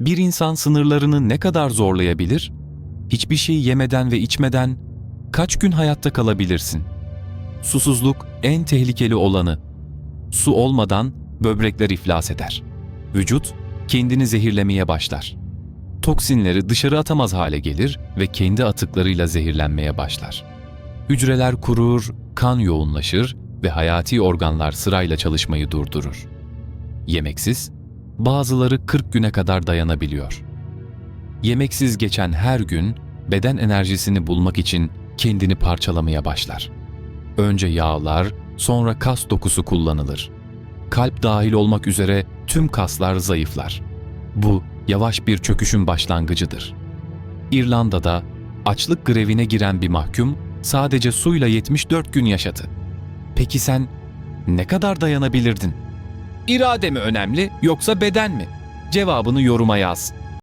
Bir insan sınırlarını ne kadar zorlayabilir? Hiçbir şey yemeden ve içmeden kaç gün hayatta kalabilirsin? Susuzluk en tehlikeli olanı. Su olmadan böbrekler iflas eder. Vücut kendini zehirlemeye başlar. Toksinleri dışarı atamaz hale gelir ve kendi atıklarıyla zehirlenmeye başlar. Hücreler kurur, kan yoğunlaşır ve hayati organlar sırayla çalışmayı durdurur. Yemeksiz, bazıları 40 güne kadar dayanabiliyor. Yemeksiz geçen her gün beden enerjisini bulmak için kendini parçalamaya başlar. Önce yağlar, sonra kas dokusu kullanılır. Kalp dahil olmak üzere tüm kaslar zayıflar. Bu yavaş bir çöküşün başlangıcıdır. İrlanda'da açlık grevine giren bir mahkum sadece suyla 74 gün yaşadı. Peki sen ne kadar dayanabilirdin? İrade mi önemli yoksa beden mi? Cevabını yoruma yaz.